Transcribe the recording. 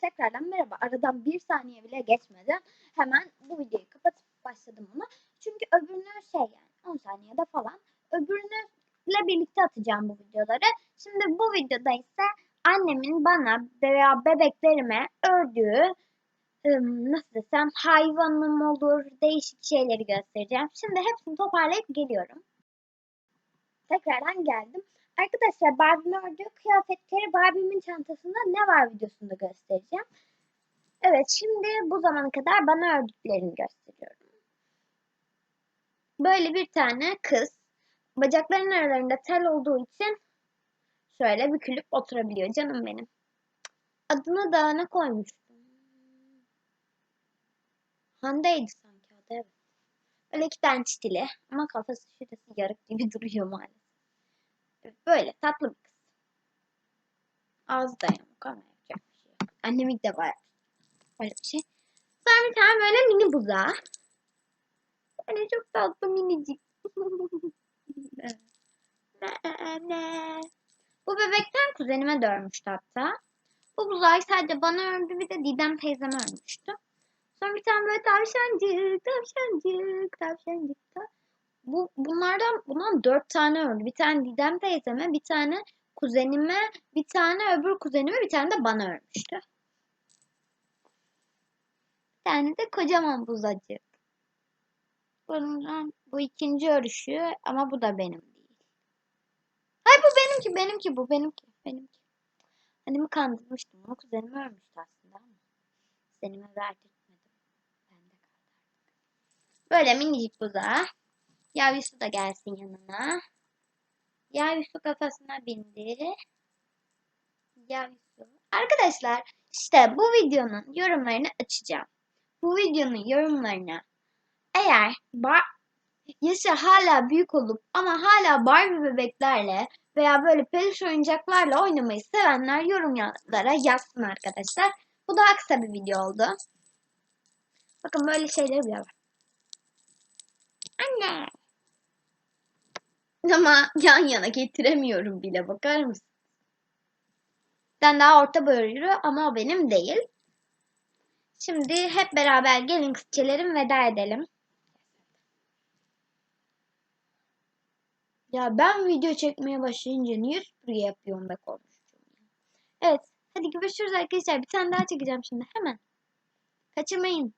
tekrardan merhaba. Aradan bir saniye bile geçmedi. Hemen bu videoyu kapatıp başladım ona. Çünkü öbürünü şey yani 10 saniyede falan. Öbürünüyle birlikte atacağım bu videoları. Şimdi bu videoda ise annemin bana veya bebeklerime ördüğü nasıl desem hayvanım olur değişik şeyleri göstereceğim. Şimdi hepsini toparlayıp geliyorum. Tekrardan geldim. Arkadaşlar Barbie'nin ördüğü kıyafetleri Barbie'min çantasında ne var videosunda göstereceğim. Evet şimdi bu zamana kadar bana ördüklerini gösteriyorum. Böyle bir tane kız bacaklarının aralarında tel olduğu için şöyle bükülüp oturabiliyor canım benim. Adını da ne koymuştum? Hande'ydi sanki adı evet. Böyle iki tane çitili ama kafası şurası yarık gibi duruyor maalesef. Böyle tatlı bir kız. Ağzı da yamuk ama yapacak bir şey yok. Annem ilk. Böyle bir şey. Sonra bir tane böyle mini buzağı. Böyle çok tatlı minicik. Bu bebekten kuzenime de örmüştü hatta. Bu buzağı sadece bana ördü bir de Didem teyzeme örmüştü. Sonra bir tane böyle tavşancık, tavşancık, tavşancık da. Bu, bunlardan bundan dört tane ördü. Bir tane Didem teyzeme, bir tane kuzenime, bir tane öbür kuzenime, bir tane de bana örmüştü. Bir tane de kocaman buzacık. Bundan, bu ikinci örüşü ama bu da benim değil. Hayır bu benimki, benimki bu, benimki, benimki. Annemi kandırmıştım. Onu kuzenime örmüştü aslında ama. Kuzenime verdirtmedim. De kandırdım. Böyle minicik buzağı. Yavrusu da gelsin yanına. Yavrusu kafasına bindi. Yavrusu. Arkadaşlar işte bu videonun yorumlarını açacağım. Bu videonun yorumlarına eğer bar yaşı hala büyük olup ama hala Barbie bebeklerle veya böyle peluş oyuncaklarla oynamayı sevenler yorumlara yazsın arkadaşlar. Bu daha kısa bir video oldu. Bakın böyle şeyler bile var. Anne. Ama yan yana getiremiyorum bile bakar mısın? Ben daha orta boylu ama o benim değil. Şimdi hep beraber gelin kızçelerim veda edelim. Ya ben video çekmeye başlayınca niye süpürge yapıyorum be konuşuyorum. Evet. Hadi görüşürüz arkadaşlar. Bir tane daha çekeceğim şimdi. Hemen. Kaçırmayın.